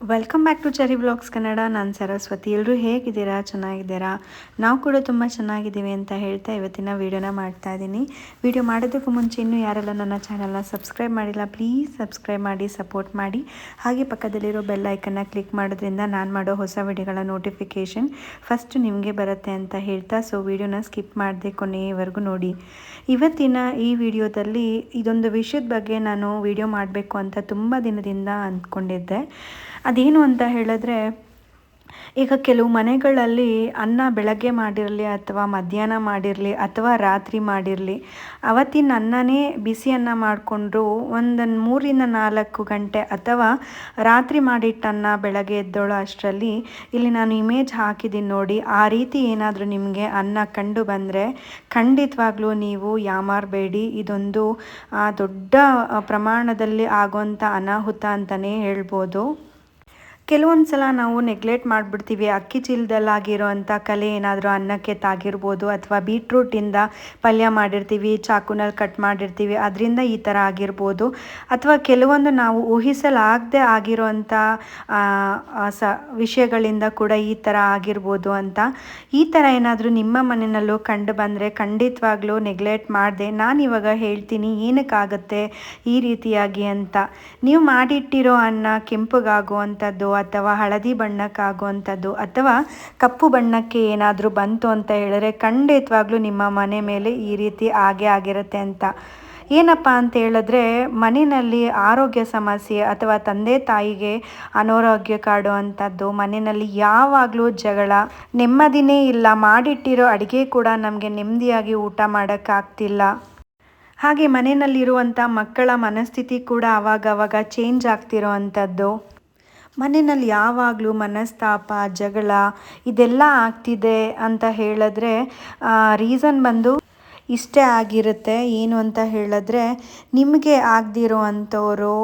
Welcome back to Cherry blogs Kannada ನಾನು ಸರಸ್ವತಿ. ಎಲ್ಲರೂ ಹೇಗಿದ್ದೀರಾ? ಚೆನ್ನಾಗಿದ್ದೀರಾ? ನಾವು ಕೂಡ ತುಂಬ ಚೆನ್ನಾಗಿದ್ದೀವಿ ಅಂತ ಹೇಳ್ತಾ ಇವತ್ತಿನ ವೀಡಿಯೋನ ಮಾಡ್ತಾ ಇದ್ದೀನಿ ವೀಡಿಯೋ ಮಾಡೋದಕ್ಕೂ ಮುಂಚೆ ಇನ್ನೂ ಯಾರೆಲ್ಲ ನನ್ನ ಚಾನಲ್ನ ಸಬ್ಸ್ಕ್ರೈಬ್ ಮಾಡಿಲ್ಲ ಪ್ಲೀಸ್ ಸಬ್ಸ್ಕ್ರೈಬ್ ಮಾಡಿ ಸಪೋರ್ಟ್ ಮಾಡಿ. ಹಾಗೆ ಪಕ್ಕದಲ್ಲಿರೋ ಬೆಲ್ ಐಕನ್ನ ಕ್ಲಿಕ್ ಮಾಡೋದ್ರಿಂದ ನಾನು ಮಾಡೋ ಹೊಸ ವಿಡಿಯೋಗಳ ನೋಟಿಫಿಕೇಷನ್ ಫಸ್ಟ್ ನಿಮಗೆ ಬರುತ್ತೆ ಅಂತ ಹೇಳ್ತಾ ಸೊ ವೀಡಿಯೋನ ಸ್ಕಿಪ್ ಮಾಡಿದೆ ಕೊನೆಯವರೆಗೂ ನೋಡಿ. ಇವತ್ತಿನ ಈ ವಿಡಿಯೋದಲ್ಲಿ ಇದೊಂದು ವಿಷಯದ ಬಗ್ಗೆ ನಾನು ವಿಡಿಯೋ ಮಾಡಬೇಕು ಅಂತ ತುಂಬ ದಿನದಿಂದ ಅಂದ್ಕೊಂಡಿದ್ದೆ. ಅದೇನು ಅಂತ ಹೇಳಿದ್ರೆ, ಈಗ ಕೆಲವು ಮನೆಗಳಲ್ಲಿ ಅನ್ನ ಬೆಳಗ್ಗೆ ಮಾಡಿರಲಿ ಅಥವಾ ಮಧ್ಯಾಹ್ನ ಮಾಡಿರಲಿ ಅಥವಾ ರಾತ್ರಿ ಮಾಡಿರಲಿ, ಅವತ್ತಿನ ಅನ್ನನೇ ಬಿಸಿ ಅನ್ನ ಮಾಡಿಕೊಂಡು ಒಂದು ಮೂರಿಂದ ನಾಲ್ಕು ಗಂಟೆ ಅಥವಾ ರಾತ್ರಿ ಮಾಡಿಟ್ಟನ್ನ ಬೆಳಗ್ಗೆ ಎದ್ದೋಳೋ ಅಷ್ಟರಲ್ಲಿ, ಇಲ್ಲಿ ನಾನು ಇಮೇಜ್ ಹಾಕಿದ್ದೀನಿ ನೋಡಿ, ಆ ರೀತಿ ಏನಾದರೂ ನಿಮಗೆ ಅನ್ನ ಕಂಡು ಬಂದರೆ ಖಂಡಿತವಾಗ್ಲೂ ನೀವು ಯಾಮಾರಬೇಡಿ, ಇದೊಂದು ದೊಡ್ಡ ಪ್ರಮಾಣದಲ್ಲಿ ಆಗುವಂಥ ಅನಾಹುತ ಅಂತಲೇ ಹೇಳ್ಬೋದು. ಕೆಲವೊಂದು ಸಲ ನಾವು ನೆಗ್ಲೆಕ್ಟ್ ಮಾಡಿಬಿಡ್ತೀವಿ. ಅಕ್ಕಿ ಚೀಲದಲ್ಲಾಗಿರೋವಂಥ ಕಲೆ ಏನಾದರೂ ಅನ್ನಕ್ಕೆ ತಾಗಿರ್ಬೋದು ಅಥವಾ ಬೀಟ್ರೂಟಿಂದ ಪಲ್ಯ ಮಾಡಿರ್ತೀವಿ ಚಾಕುನಲ್ಲಿ ಕಟ್ ಮಾಡಿರ್ತೀವಿ ಅದರಿಂದ ಈ ಥರ ಆಗಿರ್ಬೋದು. ಅಥವಾ ಕೆಲವೊಂದು ನಾವು ಊಹಿಸಲಾಗದೆ ಆಗಿರೋಂಥ ಆ, ಆ, ಸ ವಿಷಯಗಳಿಂದ ಕೂಡ ಈ ಥರ ಆಗಿರ್ಬೋದು ಅಂತ. ಈ ಥರ ಏನಾದರೂ ನಿಮ್ಮ ಮನೆಯಲ್ಲೂ ಕಂಡು ಬಂದರೆ ಖಂಡಿತವಾಗ್ಲೂ ನೆಗ್ಲೆಕ್ಟ್ ಮಾಡಿದೆ. ನಾನು ಇವಾಗ ಹೇಳ್ತೀನಿ ಏನಕ್ಕಾಗತ್ತೆ ಈ ರೀತಿಯಾಗಿ ಅಂತ. ನೀವು ಮಾಡಿಟ್ಟಿರೋ ಅನ್ನ ಕೆಂಪಗಾಗುವಂಥದ್ದು ಅಥವಾ ಹಳದಿ ಬಣ್ಣಕ್ಕಾಗುವಂಥದ್ದು ಅಥವಾ ಕಪ್ಪು ಬಣ್ಣಕ್ಕೆ ಏನಾದರೂ ಬಂತು ಅಂತ ಹೇಳಿದ್ರೆ ಖಂಡಿತವಾಗ್ಲೂ ನಿಮ್ಮ ಮನೆ ಮೇಲೆ ಈ ರೀತಿ ಆಗೇ ಆಗಿರುತ್ತೆ ಅಂತ. ಏನಪ್ಪ ಅಂತ ಹೇಳಿದ್ರೆ ಮನೆಯಲ್ಲಿ ಆರೋಗ್ಯ ಸಮಸ್ಯೆ ಅಥವಾ ತಂದೆ ತಾಯಿಗೆ ಅನಾರೋಗ್ಯ ಕಾಡುವಂಥದ್ದು, ಮನೆಯಲ್ಲಿ ಯಾವಾಗಲೂ ಜಗಳ, ನೆಮ್ಮದಿನೇ ಇಲ್ಲ, ಮಾಡಿಟ್ಟಿರೋ ಅಡುಗೆ ಕೂಡ ನಮಗೆ ನೆಮ್ಮದಿಯಾಗಿ ಊಟ ಮಾಡೋಕ್ಕಾಗ್ತಿಲ್ಲ. ಹಾಗೆ ಮನೆಯಲ್ಲಿರುವಂಥ ಮಕ್ಕಳ ಮನಸ್ಥಿತಿ ಕೂಡ ಆವಾಗವಾಗ ಚೇಂಜ್ ಆಗ್ತಿರೋ ಅಂಥದ್ದು ಮನೆಯಲ್ಲಿ ಯಾವಾಗಲೂ ಮನಸ್ತಾಪ, ಜಗಳ ಇದೆಲ್ಲ ಆಗ್ತಿದೆ ಅಂತ ಹೇಳಿದ್ರೆ ರೀಸನ್ ಬಂದು ಇಷ್ಟೇ ಆಗಿರುತ್ತೆ. ಏನು ಅಂತ ಹೇಳಿದ್ರೆ, ನಿಮಗೆ ಆಗದಿರೋ ಅಂಥವರು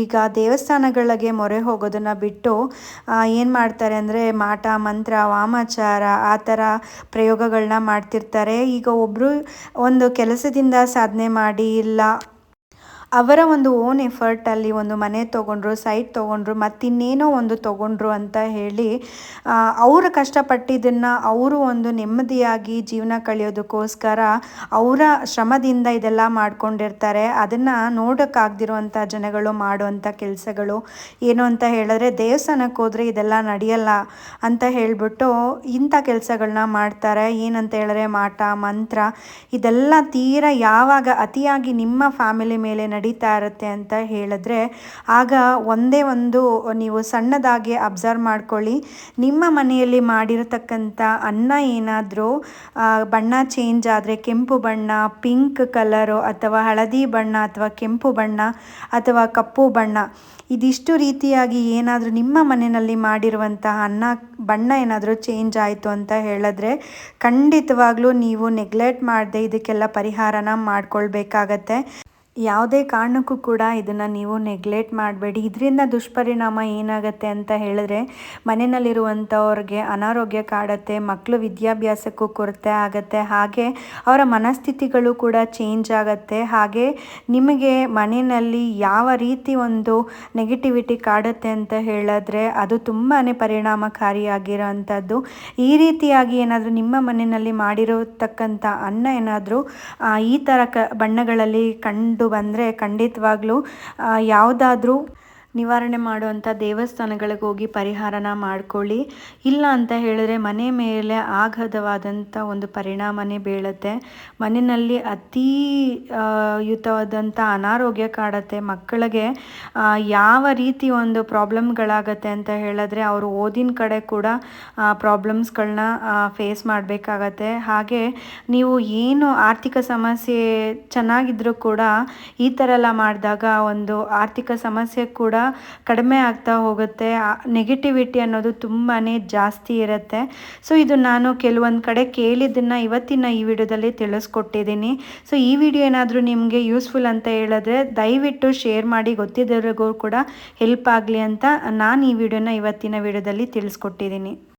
ಈಗ ದೇವಸ್ಥಾನಗಳಿಗೆ ಮೊರೆ ಹೋಗೋದನ್ನು ಬಿಟ್ಟು ಏನು ಮಾಡ್ತಾರೆ ಅಂದರೆ ಮಾಟ, ಮಂತ್ರ, ವಾಮಾಚಾರ ಆ ಥರ ಪ್ರಯೋಗಗಳನ್ನ ಮಾಡ್ತಿರ್ತಾರೆ. ಈಗ ಒಬ್ಬರು ಒಂದು ಕೆಲಸದಿಂದ ಸಾಧನೆ ಮಾಡಿ ಇಲ್ಲ ಅವರ ಒಂದು ಓನ್ ಎಫರ್ಟಲ್ಲಿ ಒಂದು ಮನೆ ತೊಗೊಂಡ್ರು ಸೈಟ್ ತೊಗೊಂಡ್ರು, ಮತ್ತಿನ್ನೇನೋ ಒಂದು ತೊಗೊಂಡ್ರು ಅಂತ ಹೇಳಿ ಅವರು ಕಷ್ಟಪಟ್ಟಿದ್ದನ್ನು ಅವರು ಒಂದು ನೆಮ್ಮದಿಯಾಗಿ ಜೀವನ ಕಳೆಯೋದಕ್ಕೋಸ್ಕರ ಅವರ ಶ್ರಮದಿಂದ ಇದೆಲ್ಲ ಮಾಡ್ಕೊಂಡಿರ್ತಾರೆ. ಅದನ್ನು ನೋಡೋಕ್ಕಾಗ್ದಿರುವಂಥ ಜನಗಳು ಮಾಡುವಂಥ ಕೆಲಸಗಳು ಏನು ಅಂತ ಹೇಳಿದ್ರೆ, ದೇವಸ್ಥಾನಕ್ಕೆ ಹೋದರೆ ಇದೆಲ್ಲ ನಡೆಯಲ್ಲ ಅಂತ ಹೇಳಿಬಿಟ್ಟು ಇಂಥ ಕೆಲಸಗಳನ್ನ ಮಾಡ್ತಾರೆ. ಏನಂತ ಹೇಳಿದ್ರೆ, ಮಾಟ, ಮಂತ್ರ, ಇದೆಲ್ಲ ತೀರ ಯಾವಾಗ ಅತಿಯಾಗಿ ನಿಮ್ಮ ಫ್ಯಾಮಿಲಿ ಮೇಲೆ ನಡೀತಾ ಇರುತ್ತೆ ಅಂತ ಹೇಳಿದ್ರೆ, ಆಗ ಒಂದೇ ಒಂದು ನೀವು ಸಣ್ಣದಾಗಿ ಅಬ್ಸರ್ವ್ ಮಾಡ್ಕೊಳ್ಳಿ. ನಿಮ್ಮ ಮನೆಯಲ್ಲಿ ಮಾಡಿರತಕ್ಕಂಥ ಅನ್ನ ಏನಾದರೂ ಬಣ್ಣ ಚೇಂಜ್ ಆದರೆ ಕೆಂಪು ಬಣ್ಣ, ಪಿಂಕ್ ಕಲರು ಅಥವಾ ಹಳದಿ ಬಣ್ಣ ಅಥವಾ ಕೆಂಪು ಬಣ್ಣ ಅಥವಾ ಕಪ್ಪು ಬಣ್ಣ, ಇದಿಷ್ಟು ರೀತಿಯಾಗಿ ಏನಾದರೂ ನಿಮ್ಮ ಮನೆಯಲ್ಲಿ ಮಾಡಿರುವಂತಹ ಅನ್ನ, ಬಣ್ಣ ಏನಾದರೂ ಚೇಂಜ್ ಆಯಿತು ಅಂತ ಹೇಳಿದ್ರೆ, ಖಂಡಿತವಾಗ್ಲೂ ನೀವು ನೆಗ್ಲೆಕ್ಟ್ ಮಾಡದೆ ಇದಕ್ಕೆಲ್ಲ ಪರಿಹಾರನ ಮಾಡ್ಕೊಳ್ಬೇಕಾಗತ್ತೆ. ಯಾವುದೇ ಕಾರಣಕ್ಕೂ ಕೂಡ ಇದನ್ನು ನೀವು ನೆಗ್ಲೆಕ್ಟ್ ಮಾಡಬೇಡಿ. ಇದರಿಂದ ದುಷ್ಪರಿಣಾಮ ಏನಾಗುತ್ತೆ ಅಂತ ಹೇಳಿದ್ರೆ ಮನೆಯಲ್ಲಿರುವಂಥವ್ರಿಗೆ ಅನಾರೋಗ್ಯ ಕಾಡುತ್ತೆ ಮಕ್ಕಳು ವಿದ್ಯಾಭ್ಯಾಸಕ್ಕೂ ಕೊರತೆ ಆಗುತ್ತೆ, ಹಾಗೆ ಅವರ ಮನಸ್ಥಿತಿಗಳು ಕೂಡ ಚೇಂಜ್ ಆಗುತ್ತೆ. ಹಾಗೆ ನಿಮಗೆ ಮನೆಯಲ್ಲಿ ಯಾವ ರೀತಿ ಒಂದು ನೆಗೆಟಿವಿಟಿ ಕಾಡುತ್ತೆ ಅಂತ ಹೇಳಿದ್ರೆ ಅದು ತುಂಬಾ ಪರಿಣಾಮಕಾರಿಯಾಗಿರೋ ಅಂಥದ್ದು ಈ ರೀತಿಯಾಗಿ ಏನಾದರೂ ನಿಮ್ಮ ಮನೆಯಲ್ಲಿ ಮಾಡಿರತಕ್ಕಂಥ ಅನ್ನ ಏನಾದರೂ ಈ ಥರ ಕ, ಬಣ್ಣಗಳಲ್ಲಿ ಕಂಡು ಬಂದರೆ ಖಂಡಿತವಾಗ್ಲೂ ಯಾವುದಾದ್ರೂ ನಿವಾರಣೆ ಮಾಡುವಂಥ ದೇವಸ್ಥಾನಗಳಿಗೆ ಹೋಗಿ ಪರಿಹಾರನ ಮಾಡ್ಕೊಳ್ಳಿ. ಇಲ್ಲ ಅಂತ ಹೇಳಿದ್ರೆ ಮನೆ ಮೇಲೆ ಆಘಾತವಾದಂಥ ಒಂದು ಪರಿಣಾಮನೇ ಬೀಳುತ್ತೆ. ಮನೆಯಲ್ಲಿ ಅತೀ ಯುತವಾದಂಥ ಅನಾರೋಗ್ಯ ಕಾಡುತ್ತೆ. ಮಕ್ಕಳಿಗೆ ಯಾವ ರೀತಿ ಒಂದು ಪ್ರಾಬ್ಲಮ್ಗಳಾಗತ್ತೆ ಅಂತ ಹೇಳಿದ್ರೆ ಅವರು ಓದಿನ ಕಡೆ ಕೂಡ ಪ್ರಾಬ್ಲಮ್ಸ್ಗಳನ್ನ ಫೇಸ್ ಮಾಡಬೇಕಾಗತ್ತೆ. ಹಾಗೆ ನೀವು ಏನು ಆರ್ಥಿಕ ಸಮಸ್ಯೆ ಚೆನ್ನಾಗಿದ್ದರೂ ಕೂಡ ಈ ಥರ ಎಲ್ಲ ಮಾಡಿದಾಗ ಒಂದು ಆರ್ಥಿಕ ಸಮಸ್ಯೆ ಕೂಡ ಕಡಿಮೆ ಆಗ್ತಾ ಹೋಗುತ್ತೆ. ನೆಗೆಟಿವಿಟಿ ಅನ್ನೋದು ತುಂಬಾ ಜಾಸ್ತಿ ಇರುತ್ತೆ. ಸೊ ಇದು ನಾನು ಕೆಲವೊಂದು ಕಡೆ ಕೇಳಿದ್ದನ್ನು ಇವತ್ತಿನ ಈ ವಿಡಿಯೋದಲ್ಲಿ ತಿಳಿಸ್ಕೊಟ್ಟಿದ್ದೀನಿ. ಸೊ ಈ ವಿಡಿಯೋ ಏನಾದರೂ ನಿಮಗೆ ಯೂಸ್ಫುಲ್ ಅಂತ ಹೇಳಿದ್ರೆ ದಯವಿಟ್ಟು ಶೇರ್ ಮಾಡಿ, ಗೊತ್ತಿದ್ದವ್ರಿಗೂ ಕೂಡ ಹೆಲ್ಪ್ ಆಗಲಿ ಅಂತ ನಾನು ಈ ವಿಡಿಯೋನ ಇವತ್ತಿನ ವಿಡಿಯೋದಲ್ಲಿ ತಿಳಿಸ್ಕೊಟ್ಟಿದ್ದೀನಿ.